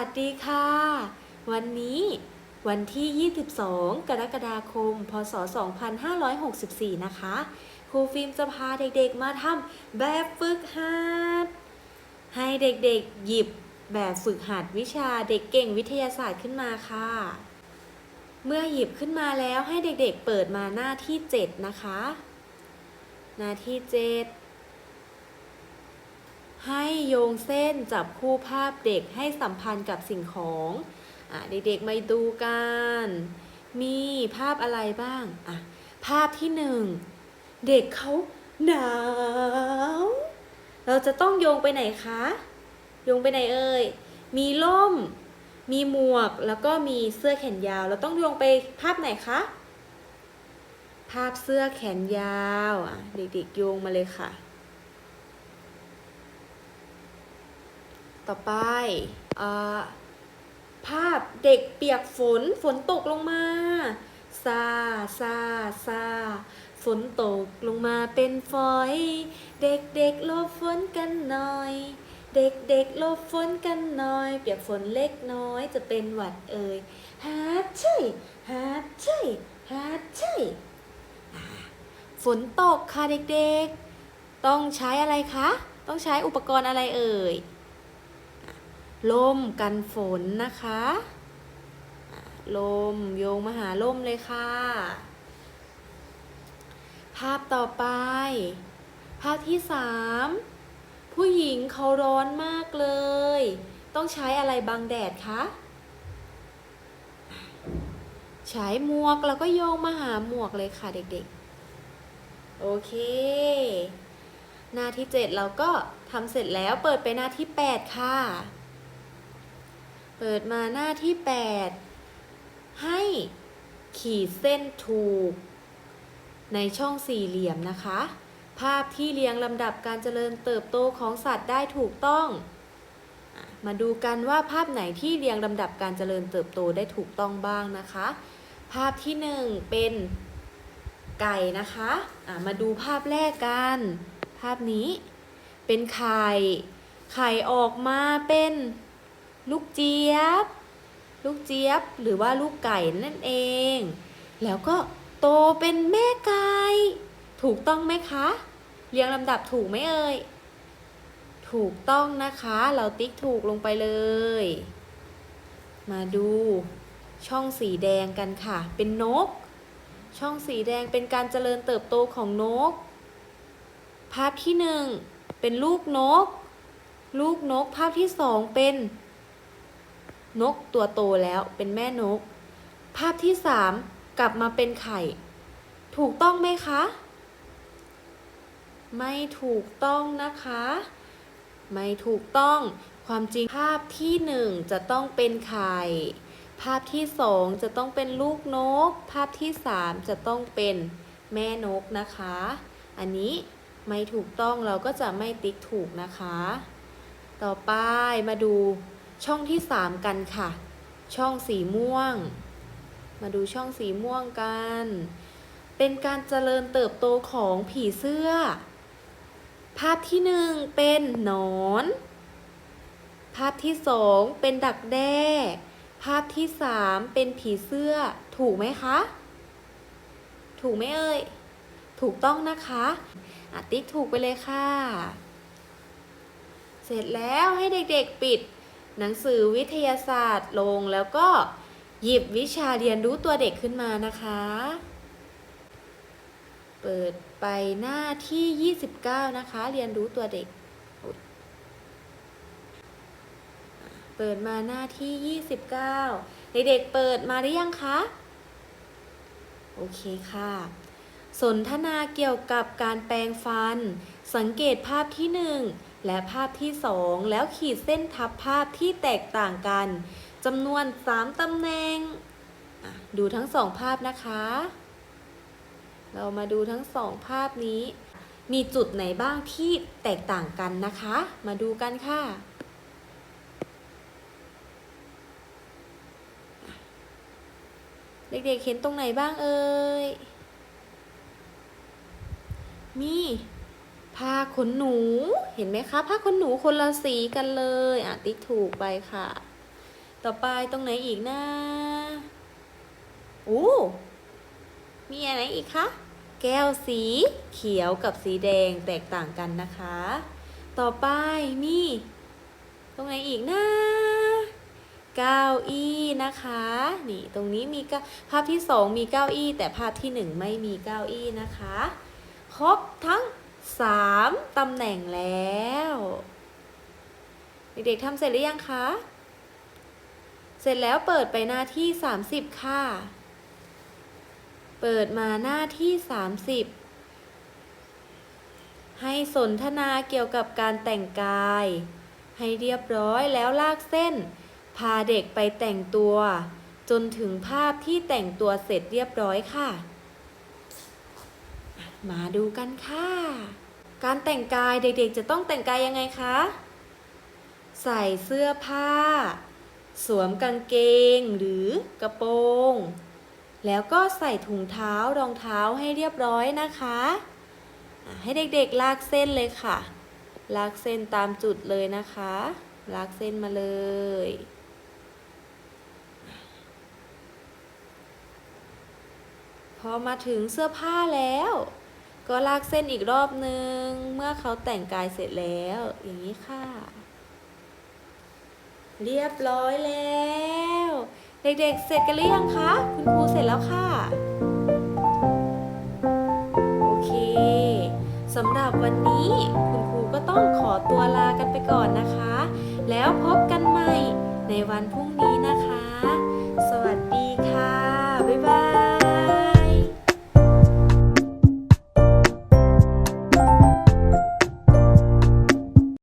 วัสดีค่ะ วันนี้วันที่ 22 กรกฎาคม พศ 2564 นะคะ ครูฟิล์มจะพาเด็กๆมาทำแบบฝึกหัด ให้เด็กๆหยิบแบบฝึกหัดวิชาเด็กเก่งวิทยาศาสตร์ขึ้นมาค่ะ เมื่อหยิบขึ้นมาแล้วให้เด็กๆเปิดมาหน้าที่ 7 นะคะ หน้าที่ 7 ให้โยงเส้นจับคู่ภาพเด็กให้สัมพันธ์กับสิ่งของอเด็กๆมาดูกัน มีภาพอะไรบ้างอะภาพที่หนึ่งเด็กเขาหนาว เราจะต้องโยงไปไหนคะ โยงไปไหนเอ่ย มีล่ม มีหมวก แล้วก็มีเสื้อแขนยาว เราต้องโยงไปภาพไหนคะ ภาพเสื้อแขนยาวอะเด็กๆโยงมาเลยค่ะ ต่อไปอภาพเด็กเปียกฝนฝนตกลงมาซาซาซาฝนตกลงมาเป็นฝอย เด็กเด็กๆลบฝนกันหน่อย เด็กเด็กๆลบฝนกันหน่อย เปียกฝนเล็กน้อยจะเป็นหวัดเอ่ยฮาใช่ฮาใช่ฮาใช่ฝนตกค่ะเด็กๆ ต้องใช้อะไรคะ ต้องใช้อุปกรณ์อะไรเอ่ย ล่มกันฝนนะคะลมโยงมาหาล่มเลยค่ะ ภาพต่อไป ภาพที่สามผู้หญิงเขาร้อนมากเลย ต้องใช้อะไรบังแดดคะใช้หมวกแล้วก็โยงมาหาหมวกเลยค่ะเด็กๆ โอเค หน้าที่ 7 เราก็ทำเสร็จแล้วเปิดไปหน้าที่ 8 ค่ะ เปิดมาหน้าที่ 8 ให้ขีดเส้นถูก ในช่องสี่เหลี่ยมนะคะ ภาพที่เรียงลำดับการเจริญเติบโตของสัตว์ได้ถูกต้อง มาดูกันว่าภาพไหนที่เรียงลำดับการเจริญเติบโตได้ถูกต้องบ้างนะคะ ภาพที่หนึ่งเป็นไก่นะคะะมาดูภาพแรกกัน ภาพนี้เป็นไข่ ไข่ออกมาเป็น ลูกเจี๊ยบ ลูกเจี๊ยบหรือว่าลูกไก่นั่นเอง แล้วก็โตเป็นแม่ไก่ ถูกต้องไหมคะ เรียงลำดับถูกไหมเอ่ย ถูกต้องนะคะ เราติ๊กถูกลงไปเลย มาดูช่องสีแดงกันค่ะ เป็นนก ช่องสีแดงเป็นการเจริญเติบโตของนก ภาพที่หนึ่งเป็นลูกนก ลูกนกภาพที่สองเป็น นกตัวโตแล้วเป็นแม่นก ภาพที่สามกลับมาเป็นไข่ ถูกต้องไหมคะ ไม่ถูกต้องนะคะ ไม่ถูกต้อง ความจริงภาพที่หนึ่งจะต้องเป็นไข่ ภาพที่สองจะต้องเป็นลูกนก ภาพที่สามจะต้องเป็นแม่นกนะคะ อันนี้ไม่ถูกต้องเราก็จะไม่ติ๊กถูกนะคะ ต่อไปมาดู ช่องที่สามกันค่ะ ช่องสีม่วง มาดูช่องสีม่วงกัน เป็นการเจริญเติบโตของผีเสื้อ ภาพที่หนึ่งเป็นหนอน ภาพที่สองเป็นดักแด้ ภาพที่สามเป็นผีเสื้อ ถูกไหมคะ ถูกไหมเอ่ย ถูกต้องนะคะอติ๊กถูกไปเลยค่ะ เสร็จแล้วให้เด็กๆปิด หนังสือวิทยาศาสตร์ลงแล้วก็หยิบวิชาเรียนรู้ตัวเด็กขึ้นมานะคะ เปิดไปหน้าที่ 29 นะคะ เรียนรู้ตัวเด็ก เปิดมาหน้าที่ 29 เด็กๆเปิดมาหรือยังคะ โอเคค่ะ สนทนาเกี่ยวกับการแปรงฟัน สังเกตภาพที่ 1 และภาพที่ 2 แล้วขีดเส้นทับภาพที่แตกต่างกันจำนวน 3ตำแหน่ง ดูทั้งสองภาพนะคะ เรามาดูทั้งสองภาพนี้ มีจุดไหนบ้างที่แตกต่างกันนะคะ มาดูกันค่ะ เด็กๆเห็นตรงไหนบ้างเอ่ย มี ผ้าขนหนู เห็นไหมคะ ผ้าขนหนูคนละสีกันเลย อะติ๊กถูกไปค่ะ ต่อไปตรงไหนอีกนะอู้มีอะไรอีกคะ แก้วสีเขียวกับสีแดงแตกต่างกันนะคะ ต่อไปมีตรงไหนอีกนะเก้าอี้นะคะ นี่ตรงนี้มีเก้าภาพที่สองมีเก้าอี้ แต่ภาพที่หนึ่งไม่มีเก้าอี้นะคะ ครบทั้งสา มตำแหน่งแล้ว เด็กๆทำเสร็จหรือยังคะ เสร็จแล้วเปิดไปหน้าที่ 30 ค่ะ เปิดมาหน้าที่ 30 ให้สนทนาเกี่ยวกับการแต่งกาย ให้เรียบร้อยแล้วลากเส้น พาเด็กไปแต่งตัว จนถึงภาพที่แต่งตัวเสร็จเรียบร้อยค่ะมาดูกันค่ะ การแต่งกายเด็กๆ จะต้องแต่งกายยังไงคะ ใส่เสื้อผ้า สวมกางเกงหรือกระโปรง แล้วก็ใส่ถุงเท้ารองเท้าให้เรียบร้อยนะคะ ให้เด็กๆลากเส้นเลยค่ะ ลากเส้นตามจุดเลยนะคะ ลากเส้นมาเลยพอมาถึงเสื้อผ้าแล้ว ก็ลากเส้นอีกรอบนึง เมื่อเขาแต่งกายเสร็จแล้ว อย่างนี้ค่ะ เรียบร้อยแล้ว เด็กๆ เสร็จกันหรือยังคะ คุณครูเสร็จแล้วค่ะ โอเคสำหรับวันนี้คุณครูก็ต้องขอตัวลากันไปก่อนนะคะ แล้วพบกันใหม่ในวันพรุ่งนี้นะคะ